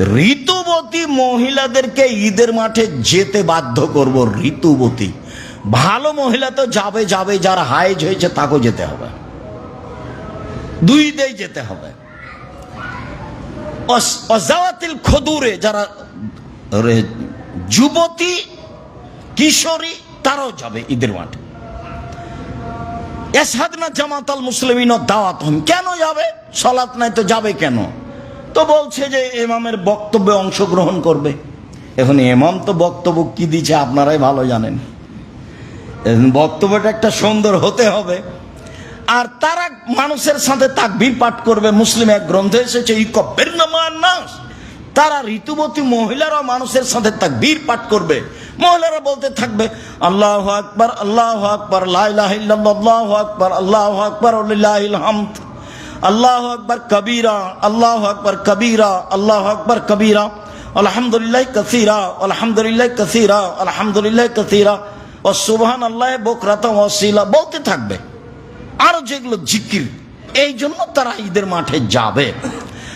ঋতুবতী মহিলাদেরকে ঈদের মাঠে যেতে বাধ্য করব ঋতুবতী। ভালো মহিলা তো যাবে যাবে, যারা হাইজ হয়েছে তাকেও যেতে হবে। দুই যেতে হবে। অজাওয়াতিল খদুরে যারা যুবতী, কিশোরী, তারাও যাবে ঈদের মাঠে। এসাদনা জামাতাল মুসলিমিন দাওয়াত হন। কেন যাবে? সলাৎ নাই তো যাবে কেন? তো বলছে যে এমামের বক্তব্যে অংশগ্রহণ করবে। এখন এমাম তো বক্তব্য কি দিচ্ছে আপনারাই ভালো জানেন। বক্তব্যটা একটা সুন্দর হতে হবে। আর তারা মানুষের সাথে তাকবীর পাঠ করবে। মুসলিম এক গ্রন্থে এসেছে, ই কব্বের নাস। তারা ঋতুবতী মহিলারা মানুষের সাথে তাকবীর পাঠ করবে। মহিলারা বলতে থাকবে, আল্লাহ আকবার আল্লাহ আকবার লাহ আল্লাহ আকবার আল্লাহ আকবার লিল্লাহিল হামদ। আল্লাহ আকবর কবিরা, আল্লাহ আকবর কবিরা, আল্লাহ আকবর কবিরা। আলহামদুলিল্লাহ কসিরা আলহামদুলিল্লাহ কসিরা আলহামদুলিল্লাহ কসিরা। ও সুবহান আল্লাহ বকরাতা ওসিলা বলতে থাকবে। আরও যেগুলো জিকির এই জন্য তারা ঈদের মাঠে যাবে।